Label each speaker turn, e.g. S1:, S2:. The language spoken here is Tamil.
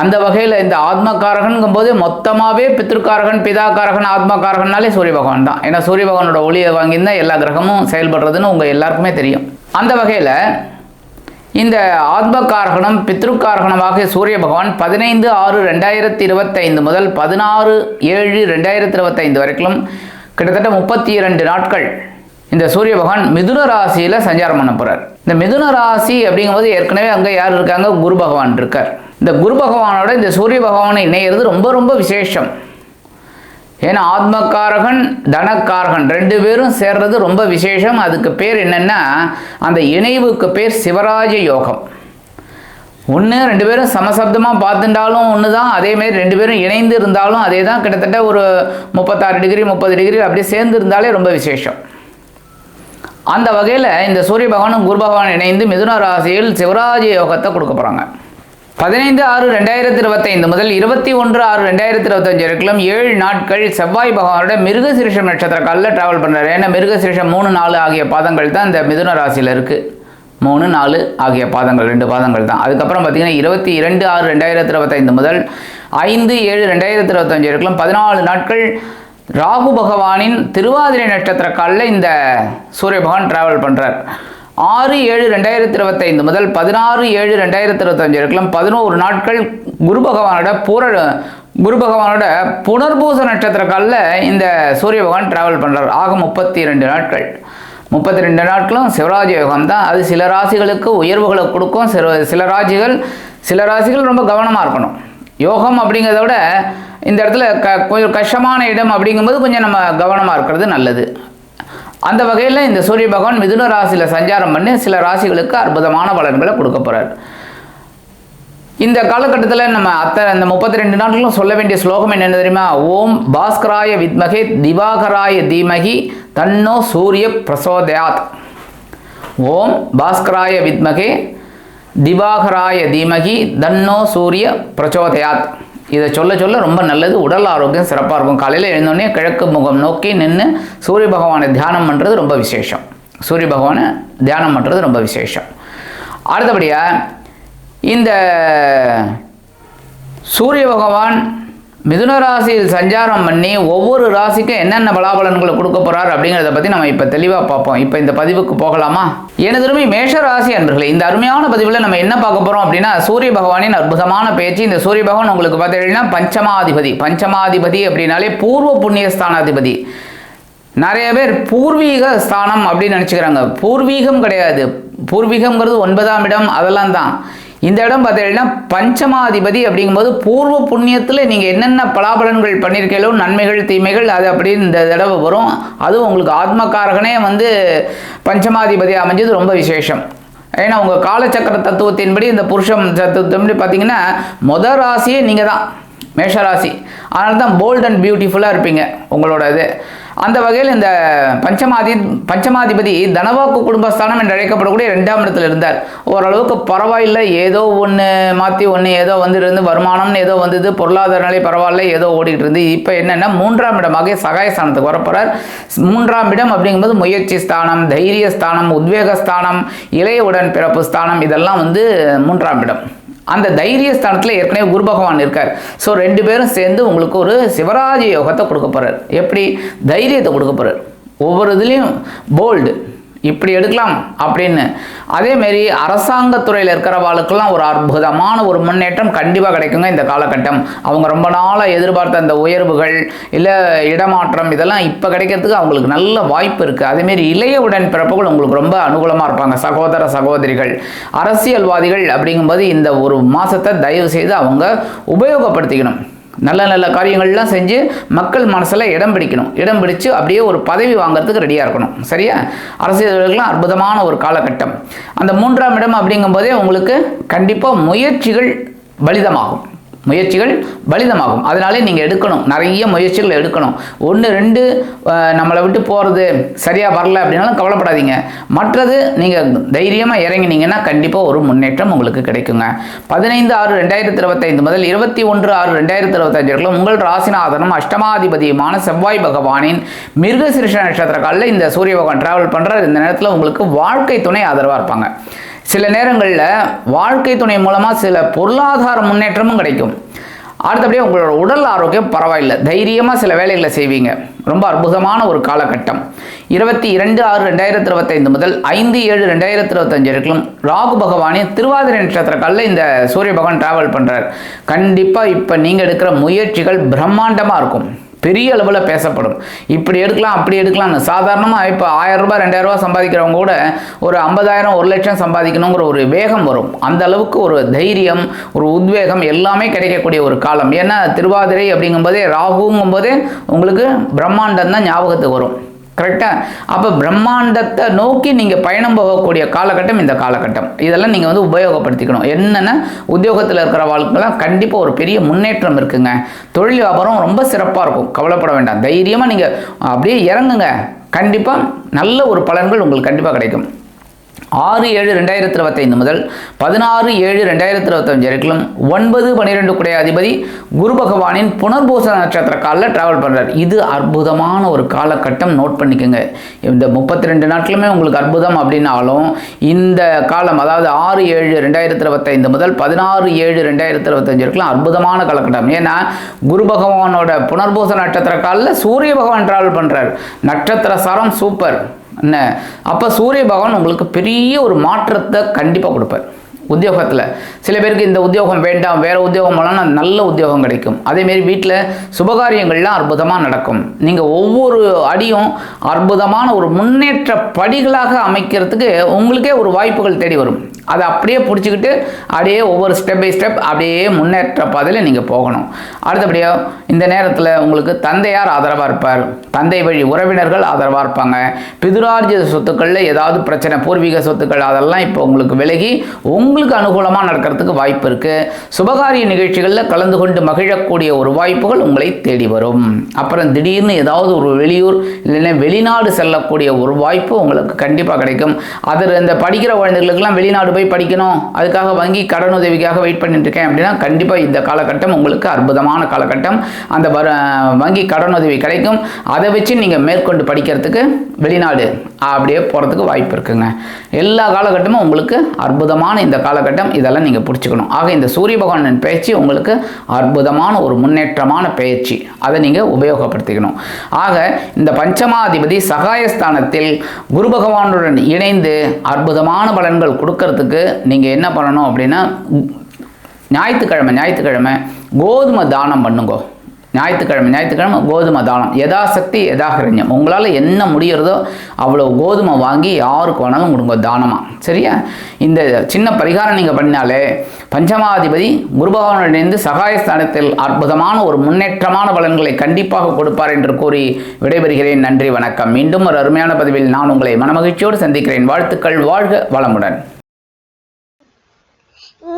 S1: அந்த வகையில் இந்த ஆத்மகாரகன்கும் போது மொத்தமாகவே பித்ருக்காரகன் பிதாக்காரகன் ஆத்மகாரகன்னாலே சூரிய பகவான் தான். ஏன்னா சூரிய பகவானோட ஒளியை வாங்கியிருந்தால் எல்லா கிரகமும் செயல்படுறதுன்னு உங்கள் எல்லாருக்குமே தெரியும். அந்த வகையில் இந்த ஆத்மகாரகணம் பித்ருக்காரகணமாக சூரிய பகவான் பதினைந்து ஆறு ரெண்டாயிரத்தி இருபத்தைந்து முதல் பதினாறு ஏழு ரெண்டாயிரத்தி இருபத்தைந்து வரைக்கும் கிட்டத்தட்ட முப்பத்தி இரண்டு நாட்கள் இந்த சூரிய பகவான் மிதுன ராசியில் சஞ்சாரம் பண்ண போகிறார் இந்த மிதுன ராசி அப்படிங்கும்போது ஏற்கனவே அங்கே யார் இருக்காங்க? குரு பகவான் இருக்கார். இந்த குரு பகவானோட இந்த சூரிய பகவானை இணையிறது ரொம்ப ரொம்ப விசேஷம். ஏன்னா ஆத்மக்காரகன் தனக்காரகன் ரெண்டு பேரும் சேர்றது ரொம்ப விசேஷம். அதுக்கு பேர் என்னென்னா அந்த இணைவுக்கு பேர் சிவராஜ யோகம். ஒன்று ரெண்டு பேரும் சமசப்தமாக பார்த்துட்டாலும் ஒன்று தான் அதேமாரி ரெண்டு பேரும் இணைந்து இருந்தாலும் அதே தான் கிட்டத்தட்ட ஒரு முப்பத்தாறு டிகிரி முப்பது டிகிரி அப்படியே சேர்ந்து இருந்தாலே ரொம்ப விசேஷம். அந்த வகையில் இந்த சூரிய பகவானும் குரு பகவான் இணைந்து மிதுன ராசியில் சிவராஜ யோகத்தை கொடுக்க போகிறாங்க பதினைந்து ஆறு ரெண்டாயிரத்தி இருபத்தைந்து முதல் இருபத்தி ஒன்று ஆறு ரெண்டாயிரத்தி இருபத்தஞ்சு வரைக்கும் ஏழு நாட்கள் செவ்வாய் பகவானோட மிருகசிரிஷம் நட்சத்திர காலில் ட்ராவல் பண்ணுறாரு ஏன்னா மிருகசிரிஷம் மூணு நாலு ஆகிய பாதங்கள் தான் இந்த மிதுன ராசியில் இருக்குது மூணு நாலு ஆகிய பாதங்கள் ரெண்டு பாதங்கள் தான். அதுக்கப்புறம் பார்த்தீங்கன்னா இருபத்தி இரண்டு ஆறு ரெண்டாயிரத்தி இருபத்தைந்து முதல் ஐந்து ஏழு ரெண்டாயிரத்தி இருபத்தஞ்சு வரைக்கும் பதினாலு நாட்கள் ராகு பகவானின் திருவாதிரை நட்சத்திர காலில் இந்த சூரிய பகவான் ட்ராவல் பண்ணுறார் ஆறு ஏழு ரெண்டாயிரத்தி இருபத்தைந்து முதல் பதினாறு ஏழு ரெண்டாயிரத்தி இருபத்தஞ்சு வரைக்கும் பதினோரு நாட்கள் குரு பகவானோட பூர குரு பகவானோட புனர்பூச நட்சத்திர காலில் இந்த சூரிய பகவான் ட்ராவல் பண்ணுறார் ஆக முப்பத்தி ரெண்டு நாட்கள். முப்பத்தி ரெண்டு நாட்களும் சிவராஜ யோகம் தான். அது சில ராசிகளுக்கு உயர்வுகளை கொடுக்கும். சில சில ராசிகள் சில ராசிகள் ரொம்ப கவனமாக இருக்கணும். யோகம் அப்படிங்கிறத விட இந்த இடத்துல க கொஞ்சம் கஷ்டமான இடம் அப்படிங்கும்போது கொஞ்சம் நம்ம கவனமாக இருக்கிறது நல்லது. அந்த வகையில் இந்த சூரிய பகவான் மிதுன ராசியில் சஞ்சாரம் பண்ணி சில ராசிகளுக்கு அற்புதமான பலன்களை கொடுக்க போகிறார் இந்த காலகட்டத்தில் நம்ம அத்தனை இந்த முப்பத்தி ரெண்டு நாட்களும் சொல்ல வேண்டிய ஸ்லோகம் என்ன தெரியுமா? ஓம் பாஸ்கராய வித்மகே திவாகராய தீமகி தன்னோ சூரிய பிரசோதயாத். ஓம் பாஸ்கராய வித்மகே திவாகராய தீமகி தன்னோ சூரிய பிரச்சோதயாத் இதை சொல்ல சொல்ல ரொம்ப நல்லது. உடல் ஆரோக்கியம் சிறப்பாக இருக்கும். காலையில் எழுந்தோடனே கிழக்கு முகம் நோக்கி நின்று சூரிய பகவானை தியானம் பண்ணுறது ரொம்ப விசேஷம். சூரிய பகவானை தியானம் பண்ணுறது ரொம்ப விசேஷம். அடுத்தபடியாக இந்த சூரிய பகவான் மிதுன ராசியில் சஞ்சாரம் பண்ணி ஒவ்வொரு ராசிக்கும் என்னென்ன பலாபலன்களை கொடுக்க போறார் அப்படிங்கிறத பற்றி நம்ம இப்போ தெளிவாக பார்ப்போம். இப்போ இந்த பதிவுக்கு போகலாமா? எனதுமே மேஷ ராசி அன்பர்களே இந்த அருமையான பதிவில் நம்ம என்ன பார்க்க போகிறோம் அப்படின்னா சூரிய பகவானின் அற்புதமான பேச்சு. இந்த சூரிய பகவான் உங்களுக்கு பார்த்தீங்கன்னா பஞ்சமாதிபதி. பஞ்சமாதிபதி அப்படின்னாலே பூர்வ புண்ணிய ஸ்தானாதிபதி. நிறைய பேர் பூர்வீக ஸ்தானம் அப்படின்னு நினச்சிக்கிறாங்க. பூர்வீகம் கிடையாது. பூர்வீகம்ங்கிறது ஒன்பதாம் இடம் அதெல்லாம் தான். இந்த இடம் பார்த்தீங்கன்னா பஞ்சமாதிபதி அப்படிங்கும்போது பூர்வ புண்ணியத்தில் நீங்கள் என்னென்ன பலாபலன்கள் பண்ணியிருக்கீங்களோ நன்மைகள் தீமைகள் அது அப்படின்னு இந்த தடவை வரும். அதுவும் உங்களுக்கு ஆத்மகாரகனே வந்து பஞ்சமாதிபதி அமைஞ்சது ரொம்ப விசேஷம். ஏன்னா உங்கள் காலச்சக்கர தத்துவத்தின்படி இந்த புருஷம் தத்துவத்தின்படி பார்த்தீங்கன்னா மொதல் ராசியே நீங்கள் தான் மேஷராசி. அதனால தான் போல்ட் அண்ட் பியூட்டிஃபுல்லாக இருப்பீங்க உங்களோட இது. அந்த வகையில் இந்த பஞ்சமாதி பஞ்சமாதிபதி தனவாக்கு குடும்பஸ்தானம் என்று அழைக்கப்படக்கூடிய ரெண்டாம் இடத்துல இருந்தார். ஓரளவுக்கு பரவாயில்லை. ஏதோ ஒன்று மாற்றி ஒன்று ஏதோ வந்துருந்து வருமானம்னு ஏதோ வந்தது. பொருளாதார நிலை பரவாயில்ல. ஏதோ ஓடிக்கிட்டு இருந்து. இப்போ என்னென்னா மூன்றாம் இடமாக சகாயஸ்தானத்துக்கு வரப்போகிறார் மூன்றாம் இடம் அப்படிங்கும்போது முயற்சி ஸ்தானம் தைரிய ஸ்தானம் உத்வேக ஸ்தானம் இளைய உடன் பிறப்பு ஸ்தானம். இதெல்லாம் வந்து மூன்றாம் இடம். அந்த தைரிய ஸ்தானத்தில் ஏற்கனவே குரு பகவான் இருக்கார். ஸோ ரெண்டு பேரும் சேர்ந்து உங்களுக்கு ஒரு சிவராஜ யோகத்தை கொடுக்க போகிறார் எப்படி? தைரியத்தை கொடுக்க போகிறார் ஒவ்வொரு இதுலேயும் போல்டு இப்படி எடுக்கலாம் அப்படின்னு. அதேமாரி அரசாங்கத்துறையில் இருக்கிறவாளுக்கெல்லாம் ஒரு அற்புதமான ஒரு முன்னேற்றம் கண்டிப்பாக கிடைக்குங்க இந்த காலகட்டம். அவங்க ரொம்ப நாளாக எதிர்பார்த்த அந்த உயர்வுகள் இல்லை இடமாற்றம் இதெல்லாம் இப்போ கிடைக்கிறதுக்கு அவங்களுக்கு நல்ல வாய்ப்பு இருக்குது அதேமாரி இளைய உடன் பிறப்புகள் உங்களுக்கு ரொம்ப அனுகூலமாக இருப்பாங்க. சகோதர சகோதரிகள் அரசியல்வாதிகள் அப்படிங்கும்போது இந்த ஒரு மாதத்தை தயவு செய்து அவங்க உபயோகப்படுத்திக்கணும். நல்ல நல்ல காரியங்கள்லாம் செஞ்சு மக்கள் மனசில் இடம் பிடிக்கணும். இடம் பிடிச்சு அப்படியே ஒரு பதவி வாங்குறதுக்கு ரெடியாக இருக்கணும். சரியா? அரசியல்களுக்கெல்லாம் அற்புதமான ஒரு காலகட்டம். அந்த மூன்றாம் இடம் அப்படிங்கும்போதே உங்களுக்கு கண்டிப்பாக முயற்சிகள் பலிதமாகும். முயற்சிகள் பலிதமாகும். அதனாலே நீங்கள் எடுக்கணும். நிறைய முயற்சிகள் எடுக்கணும். ஒன்று ரெண்டு நம்மளை விட்டு போகிறது சரியாக வரல அப்படின்னாலும் கவலைப்படாதீங்க. மற்றது நீங்கள் தைரியமாக இறங்கினீங்கன்னா கண்டிப்பாக ஒரு முன்னேற்றம் உங்களுக்கு கிடைக்குங்க. பதினைந்து ஆறு ரெண்டாயிரத்தி இருபத்தைந்து முதல் இருபத்தி ஒன்று ஆறு ரெண்டாயிரத்தி இருபத்தஞ்சு வரைக்கும் உங்கள் ராசிநாதனும் அஷ்டமாதிபதியுமான செவ்வாய் பகவானின் மிருகசிருஷ நட்சத்திர காலில் இந்த சூரிய பகவான் டிராவல் பண்ணுற இந்த நேரத்தில் உங்களுக்கு வாழ்க்கை துணை ஆதரவாக இருப்பாங்க. சில நேரங்களில் வாழ்க்கை துணை மூலமாக சில பொருளாதார முன்னேற்றமும் கிடைக்கும். அடுத்தபடியே உங்களோட உடல் ஆரோக்கியம் பரவாயில்லை. தைரியமாக சில வேலைகளை செய்வீங்க. ரொம்ப அற்புதமான ஒரு காலகட்டம். இருபத்தி இரண்டு ஆறு ரெண்டாயிரத்தி இருபத்தைந்து முதல் ஐந்து ஏழு ரெண்டாயிரத்தி இருபத்தஞ்சு வரைக்கும் ராகு பகவானே திருவாதிரை நட்சத்திர இந்த சூரிய பகவான் டிராவல் பண்ணுறார் கண்டிப்பாக இப்போ நீங்கள் எடுக்கிற முயற்சிகள் பிரம்மாண்டமாக இருக்கும். பெரிய அளவில் பேசப்படும். இப்படி எடுக்கலாம் அப்படி எடுக்கலாம்னு. சாதாரணமாக இப்போ ஆயிரம் ரூபாய் ரெண்டாயிரம் ரூபாய் சம்பாதிக்கிறவங்க கூட ஒரு ஐம்பதாயிரம் ஒரு லட்சம் சம்பாதிக்கணுங்கிற ஒரு வேகம் வரும். அந்த அளவுக்கு ஒரு தைரியம் ஒரு உத்வேகம் எல்லாமே கிடைக்கக்கூடிய ஒரு காலம். ஏன்னா திருவாதிரை அப்படிங்கும்போதே ராகுங்கும்போதே உங்களுக்கு பிரம்மாண்டம் தான் ஞாபகத்துக்கு வரும். கரெக்டாக அப்போ பிரம்மாண்டத்தை நோக்கி நீங்கள் பயணம் போகக்கூடிய காலகட்டம் இந்த காலகட்டம். இதெல்லாம் நீங்கள் வந்து உபயோகப்படுத்திக்கணும். என்னென்னா உத்தியோகத்தில் இருக்கிற வாழ்க்கைலாம் கண்டிப்பாக ஒரு பெரிய முன்னேற்றம் இருக்குங்க. தொழில் வியாபாரம் ரொம்ப சிறப்பாக இருக்கும். கவலைப்பட வேண்டாம். தைரியமாக நீங்கள் அப்படியே இறங்குங்க. கண்டிப்பாக நல்ல ஒரு பலன்கள் உங்களுக்கு கண்டிப்பாக கிடைக்கும். ஆறு ஏழு ரெண்டாயிரத்தி இருபத்தைந்து முதல் பதினாறு ஏழு ரெண்டாயிரத்தி இருபத்தஞ்சு வரைக்கும் ஒன்பது பன்னிரெண்டு குடைய அதிபதி குரு பகவானின் புனர்பூச நட்சத்திர காலில் டிராவல் பண்ணுறார் இது அற்புதமான ஒரு காலகட்டம். நோட் பண்ணிக்கோங்க. இந்த முப்பத்தி ரெண்டு நாட்களுமே உங்களுக்கு அற்புதம் அப்படின்னாலும் இந்த காலம் அதாவது ஆறு ஏழு ரெண்டாயிரத்தி இருபத்தைந்து முதல் பதினாறு ஏழு ரெண்டாயிரத்தி இருபத்தஞ்சு வரைக்கும் அற்புதமான காலகட்டம். ஏன்னா குரு பகவானோட புனர்பூச நட்சத்திர காலில் சூரிய பகவான் டிராவல் பண்ணுறார் நட்சத்திர சாரம் சூப்பர் என்ன? அப்போ சூரிய பகவான் உங்களுக்கு பெரிய ஒரு மாற்றத்தை கண்டிப்பாக கொடுப்பார். உத்தியோகத்தில். சில பேருக்கு இந்த உத்தியோகம் வேண்டாம் வேறு உத்தியோகம் போனால் நல்ல உத்தியோகம் கிடைக்கும். அதேமாரி வீட்டில் சுபகாரியங்கள்லாம் அற்புதமாக நடக்கும். நீங்கள் ஒவ்வொரு அடியும் அற்புதமான ஒரு முன்னேற்ற படிகளாக அமைக்கிறதுக்கு உங்களுக்கே ஒரு வாய்ப்புகள் தேடி வரும். அதை அப்படியே பிடிச்சிக்கிட்டு அப்படியே ஒவ்வொரு ஸ்டெப் பை ஸ்டெப் அப்படியே முன்னேற்ற பாதையில் நீங்கள் போகணும். அடுத்தபடியாக இந்த நேரத்தில் உங்களுக்கு தந்தையார் ஆதரவாக இருப்பார். தந்தை வழி உறவினர்கள் ஆதரவாக இருப்பாங்க. பிதுரார்ஜித சொத்துக்களில் ஏதாவது பிரச்சனை பூர்வீக சொத்துக்கள் அதெல்லாம் இப்போ உங்களுக்கு விலகி உங்கள் உங்களுக்கு அனுகூலமாக நடக்கிறதுக்கு வாய்ப்பு இருக்குது சுபகாரிய நிகழ்ச்சிகளில் கலந்து கொண்டு மகிழக்கூடிய ஒரு வாய்ப்புகள் உங்களை தேடி வரும். அப்புறம் திடீர்னு ஏதாவது ஒரு வெளியூர் இல்லைன்னா வெளிநாடு செல்லக்கூடிய ஒரு வாய்ப்பு உங்களுக்கு கண்டிப்பாக கிடைக்கும். அதில் இந்த படிக்கிற குழந்தைகளுக்கெல்லாம் வெளிநாடு போய் படிக்கணும். அதுக்காக வங்கி கடன் உதவிக்காக வெயிட் பண்ணிட்டு இருக்கேன் அப்படின்னா கண்டிப்பாக இந்த காலகட்டம் உங்களுக்கு அற்புதமான காலகட்டம். அந்த வர வங்கி கடன் உதவி கிடைக்கும். அதை வச்சு நீங்கள் மேற்கொண்டு படிக்கிறதுக்கு வெளிநாடு அப்படியே போகிறதுக்கு வாய்ப்பு இருக்குங்க. எல்லா காலகட்டமும் உங்களுக்கு அற்புதமான இந்த காலகட்டம் இதெல்லாம் நீங்கள் பிடிச்சிக்கணும். ஆக இந்த சூரிய பகவானின் பயிற்சி உங்களுக்கு அற்புதமான ஒரு முன்னேற்றமான பயிற்சி அதை நீங்கள் உபயோகப்படுத்திக்கணும். ஆக இந்த பஞ்சமாதிபதி சகாயஸ்தானத்தில் குரு பகவானுடன் இணைந்து அற்புதமான பலன்கள் கொடுக்கறதுக்கு நீங்கள் என்ன பண்ணணும் அப்படின்னா ஞாயிற்றுக்கிழமை ஞாயிற்றுக்கிழமை கோதுமை தானம் பண்ணுங்கோ. ஞாயிற்றுக்கிழமை ஞாயிற்றுக்கிழமை கோதுமை தானம் யதாசக்தி யதாகிரண்யம். உங்களால் என்ன முடிகிறதோ அவ்வளோ கோதுமை வாங்கி யாருக்கு வேணாலும் கொடுங்க தானமாக சரியா? இந்த சின்ன பரிகாரம் நீங்கள் பண்ணாலே பஞ்சமாதிபதி குருபகவானுடன் இணைந்து சகாயஸ்தானத்தில் அற்புதமான ஒரு முன்னேற்றமான பலன்களை கண்டிப்பாக கொடுப்பார் என்று கூறி விடைபெறுகிறேன். நன்றி வணக்கம். மீண்டும் ஒரு அருமையான பதிவில் நான் உங்களை மனமகிழ்ச்சியோடு சந்திக்கிறேன். வாழ்த்துக்கள் வாழ்க வளமுடன்.